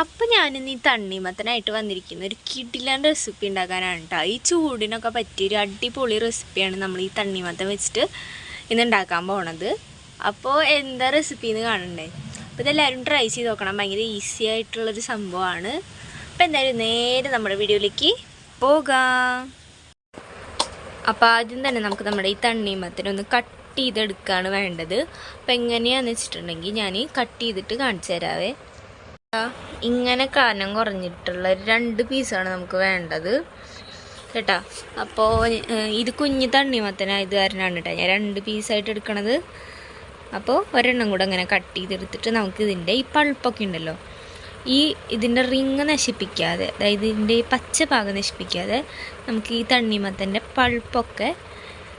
അപ്പം ഞാനിന്ന് ഈ തണ്ണിമത്തനായിട്ട് വന്നിരിക്കുന്ന. ഒരു കിടിലാൻ റെസിപ്പി ഉണ്ടാക്കാനാണ് കേട്ടോ ഈ ചൂടിനൊക്കെ പറ്റിയ ഒരു അടിപൊളി റെസിപ്പിയാണ് നമ്മൾ ഈ തണ്ണിമത്തൻ വെച്ചിട്ട് ഇന്ന് ഉണ്ടാക്കാൻ പോണത്. അപ്പോൾ എന്താ റെസിപ്പി എന്ന് കാണണ്ടേ? അപ്പോൾ ഇതെല്ലാവരും ട്രൈ ചെയ്ത് നോക്കണം. ഭയങ്കര ഈസി ആയിട്ടുള്ളൊരു സംഭവമാണ് അപ്പോൾ എന്തായാലും നേരെ നമ്മുടെ വീഡിയോയിലേക്ക് പോകാം. അപ്പോൾ ആദ്യം തന്നെ നമുക്ക് നമ്മുടെ ഈ തണ്ണിമത്തനൊന്ന് കട്ട് ചെയ്തെടുക്കുകയാണ് വേണ്ടത്. അപ്പോൾ എങ്ങനെയാണെന്ന് വെച്ചിട്ടുണ്ടെങ്കിൽ ഞാൻ കട്ട് ചെയ്തിട്ട് കാണിച്ചു തരാവേ. ഇങ്ങനെ കനം കുറഞ്ഞിട്ടുള്ള രണ്ട് പീസാണ് നമുക്ക് വേണ്ടത്. കേട്ടാ? അപ്പോൾ ഇത് കുഞ്ഞ് തണ്ണിമത്തനായത് കാരണമാണ് കേട്ടോ. ഞാൻ രണ്ട് പീസായിട്ട് എടുക്കണത്. അപ്പോൾ ഒരെണ്ണം കൂടെ അങ്ങനെ കട്ട് ചെയ്തെടുത്തിട്ട് നമുക്ക് ഇതിന്റെ ഈ പൾപ്പൊക്കെ ഉണ്ടല്ലോ ഈ ഇതിന്റെ റിങ് നശിപ്പിക്കാതെ അതായത് ഇതിന്റെ ഈ പച്ച ഭാഗം നശിപ്പിക്കാതെ നമുക്ക് ഈ തണ്ണിമത്തന്റെ പൾപ്പൊക്കെ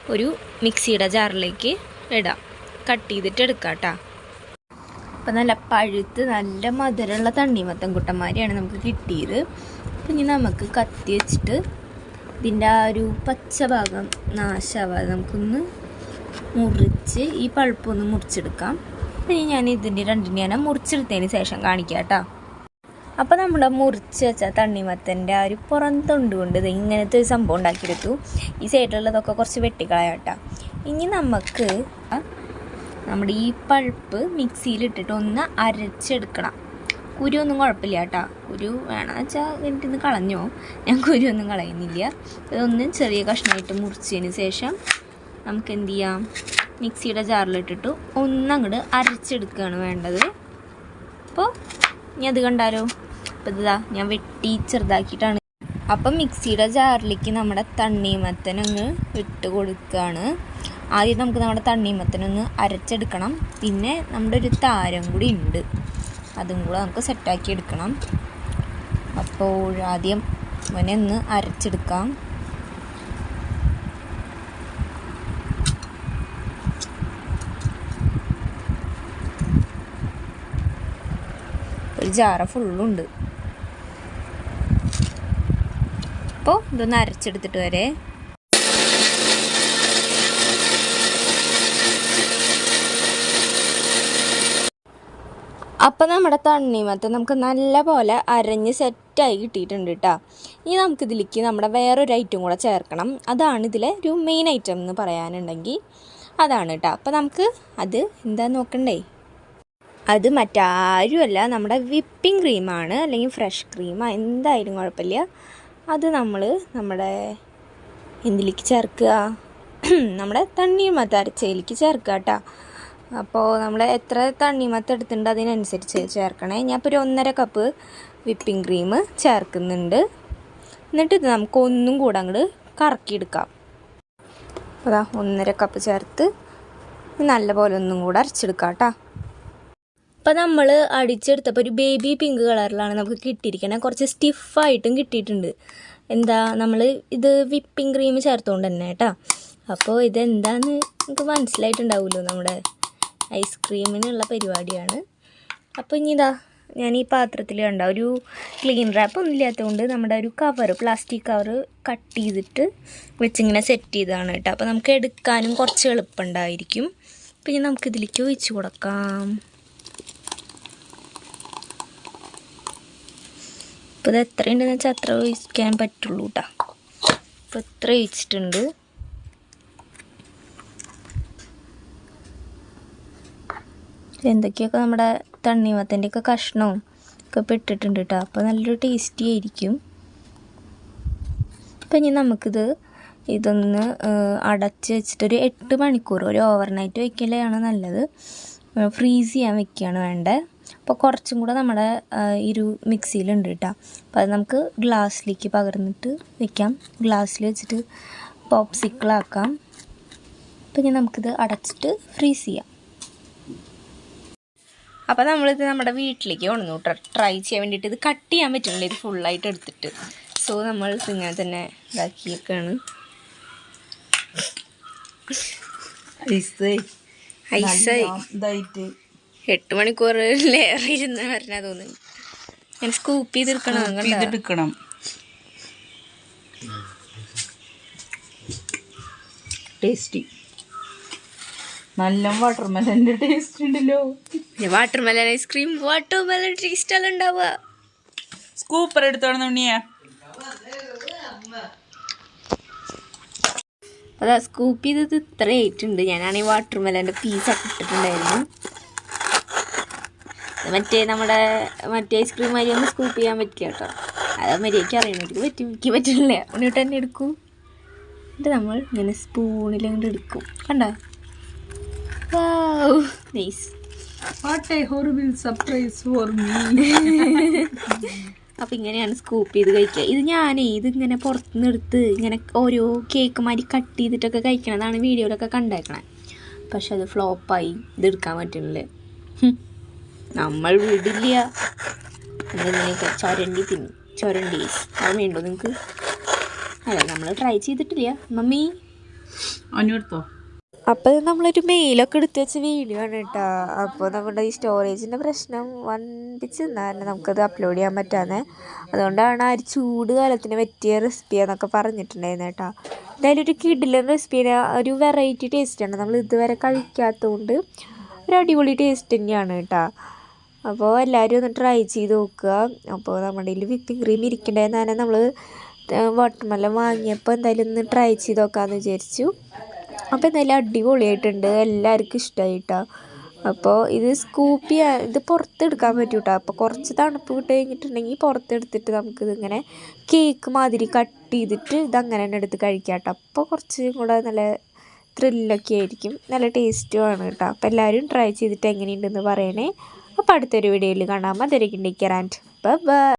ഒരു മിക്സിയുടെ ജാറിലേക്ക് ഇടാം. കട്ട് ചെയ്തിട്ട് എടുക്കാം കേട്ടോ. അപ്പം നല്ല പഴുത്ത് നല്ല മധുരമുള്ള തണ്ണിമത്തം കുട്ടന്മാരെയാണ് നമുക്ക് കിട്ടിയത്. അപ്പം ഇനി നമുക്ക് കത്തി വെച്ചിട്ട് ഇതിന്റെ ആ ഒരു പച്ച ഭാഗം നാശാവാതെ നമുക്കൊന്ന് മുറിച്ച് ഈ പഴുപ്പൊന്ന് മുറിച്ചെടുക്കാം. അപ്പം ഇനി ഞാൻ ഇതിന്റെ രണ്ടിനെ ഞാൻ മുറിച്ചെടുത്തതിന് ശേഷം കാണിക്കാം കേട്ടോ. അപ്പോൾ നമ്മുടെ മുറിച്ച് വെച്ച തണ്ണിമത്തന്റെ ആ ഒരു പുറം തൊണ്ട് കൊണ്ട് ഇത് ഇങ്ങനത്തെ ഒരു സംഭവം ഉണ്ടാക്കിയെടുത്തു. ഈ സൈഡിലുള്ളതൊക്കെ കുറച്ച് വെട്ടിക്കളയാട്ടോ ഇനി നമുക്ക് നമ്മുടെ ഈ പഴുപ്പ് മിക്സിയിലിട്ടിട്ട് ഒന്ന് അരച്ചെടുക്കണം. കുരുവൊന്നും കുഴപ്പമില്ല കേട്ടോ. കുരു വേണമെന്ന് വെച്ചാൽ എനിക്കിന്ന് കളഞ്ഞോ? ഞാൻ കുരുവൊന്നും കളയുന്നില്ല. ഇതൊന്ന് ചെറിയ കഷ്ണമായിട്ട് മുറിച്ചതിന് ശേഷം നമുക്ക് എന്ത് ചെയ്യാം? മിക്സിയുടെ ജാറിലിട്ടിട്ട് ഒന്നങ്ങോട്ട് അരച്ചെടുക്കുകയാണ് വേണ്ടത്. അപ്പോൾ ഇനി അത് കണ്ടാലോ? അപ്പോൾ ഇതാ ഞാൻ വെട്ടി ചെറുതാക്കിയിട്ടാണ്. അപ്പം മിക്സിയുടെ ജാറിലേക്ക് നമ്മുടെ തണ്ണിമത്തനങ്ങ് ഇട്ട് കൊടുക്കുകയാണ്. ആദ്യം നമുക്ക് നമ്മുടെ തണ്ണിമത്തനൊന്ന് അരച്ചെടുക്കണം. പിന്നെ നമ്മുടെ ഒരു താരം കൂടി ഉണ്ട്. അതും കൂടെ നമുക്ക് സെറ്റാക്കി എടുക്കണം. അപ്പോൾ ആദ്യം മോനെ ഒന്ന് അരച്ചെടുക്കാം. ഒരു ജാറ ഫുള്ളുണ്ട് അപ്പോൾ ഇതൊന്ന് അരച്ചെടുത്തിട്ട് വരെ അപ്പം നമ്മുടെ തണ്ണിമത്ത് നമുക്ക് നല്ല പോലെ അരഞ്ഞ് സെറ്റായി കിട്ടിയിട്ടുണ്ട് കേട്ടോ ഇനി നമുക്കിതിലേക്ക് നമ്മുടെ വേറൊരു ഐറ്റം കൂടെ ചേർക്കണം. അതാണ് ഇതിലെ ഒരു മെയിൻ ഐറ്റം എന്ന് പറയാനുണ്ടെങ്കിൽ അതാണ് കേട്ടോ അപ്പം നമുക്ക് അത് എന്താ നോക്കണ്ടേ? അത് മറ്റാരുമല്ല നമ്മുടെ വിപ്പിംഗ് ക്രീമാണ് അല്ലെങ്കിൽ ഫ്രഷ് ക്രീം എന്തായാലും കുഴപ്പമില്ല. അത് നമ്മൾ നമ്മുടെ എന്തിലേക്ക് ചേർക്കുക. നമ്മുടെ തണ്ണിമത്ത അരച്ചയിലേക്ക് ചേർക്കുക കേട്ടോ അപ്പോൾ നമ്മൾ എത്ര തണ്ണിമത്ത എടുത്തിട്ടുണ്ട് അതിനനുസരിച്ച് ചേർക്കണേ. ഞാൻ ഇപ്പോൾ ഒരു ഒന്നര കപ്പ് വിപ്പിംഗ് ക്രീം ചേർക്കുന്നുണ്ട്. എന്നിട്ട് ഇത് നമുക്ക് ഒന്നും കൂടെ അങ്ങോട്ട് കറക്കിയെടുക്കാം. അതാ ഒന്നര കപ്പ് ചേർത്ത് നല്ലപോലെ ഒന്നും കൂടെ അരച്ചെടുക്കാം കേട്ടോ. അപ്പം നമ്മൾ അടിച്ചെടുത്തപ്പോൾ ഒരു ബേബി പിങ്ക് കളറിലാണ് നമുക്ക് കിട്ടിയിരിക്കുന്നത് കുറച്ച് സ്റ്റിഫായിട്ടും കിട്ടിയിട്ടുണ്ട്. എന്താ നമ്മൾ ഇത് വിപ്പിംഗ് ക്രീം ചേർത്തുകൊണ്ട് തന്നെ കേട്ടോ. അപ്പോൾ ഇതെന്താന്ന് നമുക്ക് മനസ്സിലായിട്ടുണ്ടാവുമല്ലോ നമ്മുടെ ഐസ്ക്രീമിനുള്ള പരിപാടിയാണ്. അപ്പോൾ ഇനി ഇതാ ഞാൻ ഈ പാത്രത്തിൽ കണ്ട ഒരു ക്ലീൻ റാപ്പ് ഒന്നും ഇല്ലാത്തതുകൊണ്ട് നമ്മുടെ ഒരു കവർ പ്ലാസ്റ്റിക് കവർ കട്ട് ചെയ്തിട്ട് വെച്ചിങ്ങനെ സെറ്റ് ചെയ്തതാണ് കേട്ടോ. അപ്പോൾ നമുക്ക് എടുക്കാനും കുറച്ച് എളുപ്പമുണ്ടായിരിക്കും. പിന്നെ നമുക്കിതിലേക്ക് ഒഴിച്ച് കൊടുക്കാം. അപ്പോൾ ഇത് എത്ര ഉണ്ടെന്ന് വെച്ചാൽ അത്ര ഒഴിക്കാൻ പറ്റുള്ളൂ കേട്ടോ. അപ്പോൾ എത്ര ഒഴിച്ചിട്ടുണ്ട്. എന്തൊക്കെയൊക്കെ നമ്മുടെ തണ്ണിമത്തന്റെയൊക്കെ കഷ്ണവും ഒക്കെ പെട്ടിട്ടുണ്ട് കേട്ടോ അപ്പോൾ നല്ലൊരു ടേസ്റ്റി ആയിരിക്കും. അപ്പം ഇനി നമുക്കിത് ഇതൊന്ന് അടച്ച് വെച്ചിട്ടൊരു എട്ട് മണിക്കൂർ ഒരു ഓവർനൈറ്റ് വയ്ക്കലാണ് നല്ലത്. ഫ്രീസ് ചെയ്യാൻ വെക്കുകയാണ് വേണ്ടത് അപ്പോൾ കുറച്ചും കൂടെ നമ്മുടെ ഇരു മിക്സിയിലുണ്ട് കേട്ടോ അപ്പോൾ അത് നമുക്ക് ഗ്ലാസ്സിലേക്ക് പകർന്നിട്ട് വെക്കാം. ഗ്ലാസ്സിൽ വെച്ചിട്ട് പോപ്സിക്കിളാക്കാം അപ്പം ഇനി നമുക്കിത് അടച്ചിട്ട് ഫ്രീസ് ചെയ്യാം. അപ്പോൾ നമ്മളിത് നമ്മുടെ വീട്ടിലേക്ക് കൊണ്ടുവന്നു കേട്ടോ. ട്രൈ ചെയ്യാൻ വേണ്ടിയിട്ട് ഇത് കട്ട് ചെയ്യാൻ പറ്റുന്നില്ല. ഇത് ഫുള്ളായിട്ട് എടുത്തിട്ട്. സോ നമ്മൾ ഇങ്ങനെ തന്നെ ഇതാക്കിയൊക്കെയാണ് എട്ട് മണിക്കൂർ ലെയർ ഇരുന്ന് പറഞ്ഞാൽ തോന്നുന്നു. ഞാൻ സ്കൂപ്പ് ചെയ്തെടുക്കണം കണ്ടോ? ചെയ്തെടുക്കണം. ടേസ്റ്റി നല്ല വാട്ടർമെലന്റെ ടേസ്റ്റ് ഉണ്ടല്ലോ. Watermelon water ice cream watermelon taste എല്ലാം ഉണ്ടാവുക. സ്കൂപ്പർ എടുത്തോണം ഉണ്ണിയ. അതാ സ്കൂപ്പ് ചെയ്തത് ഇത്ര ആയിട്ടുണ്ട് ഞാനാണെങ്കിൽ വാട്ടർ മെലന്റെ പീസൊക്കെ ഇട്ടിട്ടുണ്ടായിരുന്നു മറ്റേ നമ്മുടെ മറ്റേ ഐസ്ക്രീം മാതിരി ഒന്ന് സ്കൂപ്പ് ചെയ്യാൻ പറ്റില്ല കേട്ടോ. അത് മര്യാദയ്ക്ക് അറിയണമെങ്കിൽ പറ്റും എനിക്ക് പറ്റില്ല. ഉണ്ണിട്ട് തന്നെ എടുക്കും. എന്നിട്ട് നമ്മൾ ഇങ്ങനെ സ്പൂണിൽ അങ്ങോട്ട് എടുക്കും. കണ്ടോ? Nice what a horrible surprise for me. അപ്പം ഇങ്ങനെയാണ് സ്കൂപ്പ് ചെയ്ത് കഴിക്കുക. ഇത് ഞാനേ ഇതിങ്ങനെ പുറത്തുനിന്ന് എടുത്ത് ഇങ്ങനെ ഓരോ കേക്ക് മാതിരി കട്ട് ചെയ്തിട്ടൊക്കെ കഴിക്കണതാണ് വീഡിയോയിലൊക്കെ കണ്ടേക്കണേ. പക്ഷെ അത് ഫ്ലോപ്പായി ഇത് എടുക്കാൻ പറ്റുന്നില്ല. നമ്മൾ വിടില്ല. എന്തെങ്കിലുമൊക്കെ ചുരണ്ടി തിന്നു. ചുരണ്ടി. അത് വേണ്ടോ നിങ്ങൾക്ക് അല്ല നമ്മൾ ട്രൈ ചെയ്തിട്ടില്ല. മമ്മി? അനുവെടുത്തോ അപ്പോൾ ഇത് നമ്മളൊരു മെയിലൊക്കെ എടുത്ത് വെച്ച വീഡിയോ ആണ് കേട്ടോ. അപ്പോൾ നമ്മുടെ ഈ സ്റ്റോറേജിന്റെ പ്രശ്നം വൻപിച്ച് തന്നെ നമുക്കത് അപ്ലോഡ് ചെയ്യാൻ പറ്റാതെ അതുകൊണ്ടാണ് ആ ഒരു ചൂട് കാലത്തിന് പറ്റിയ റെസിപ്പി എന്നൊക്കെ പറഞ്ഞിട്ടുണ്ടായിരുന്നു കേട്ടോ. എന്തായാലും ഒരു കിഡിലൻ റെസിപ്പിയാണ് ഒരു വെറൈറ്റി ടേസ്റ്റ് ആണ് നമ്മൾ ഇതുവരെ കഴിക്കാത്തതുകൊണ്ട് ഒരു അടിപൊളി ടേസ്റ്റ് തന്നെയാണ് കേട്ടോ. അപ്പോൾ എല്ലാവരും ഒന്ന് ട്രൈ ചെയ്ത് നോക്കുക. അപ്പോൾ നമ്മുടെ കയ്യിൽ വിപ്പിംഗ് ക്രീം ഇരിക്കേണ്ടതെന്നാണ് തന്നെ നമ്മൾ വാട്ടർമെലൻ വാങ്ങിയപ്പോൾ എന്തായാലും ഒന്ന് ട്രൈ ചെയ്ത് നോക്കാമെന്ന് വിചാരിച്ചു. അപ്പോൾ നല്ല അടിപൊളിയായിട്ടുണ്ട്. എല്ലാവർക്കും ഇഷ്ടമായി അപ്പോൾ ഇത് സ്കൂപ്പി ഇത് പുറത്തെടുക്കാൻ പറ്റും കേട്ടോ അപ്പോൾ കുറച്ച് തണുപ്പ് കിട്ടി കഴിഞ്ഞിട്ടുണ്ടെങ്കിൽ പുറത്തെടുത്തിട്ട് നമുക്കിത് ഇങ്ങനെ കേക്ക് മാതിരി കട്ട് ചെയ്തിട്ട് ഇതങ്ങനെ തന്നെ എടുത്ത് കഴിക്കാം കേട്ടോ അപ്പോൾ കുറച്ചും കൂടെ നല്ല ത്രില്ലൊക്കെ ആയിരിക്കും. നല്ല ടേസ്റ്റുമാണ് കേട്ടോ. അപ്പോൾ എല്ലാവരും ട്രൈ ചെയ്തിട്ട് എങ്ങനെയുണ്ടെന്ന് പറയണേ. അപ്പോൾ അടുത്തൊരു വീഡിയോയിൽ കാണാം. അതിരിക്കും ടേക്ക് ബൈ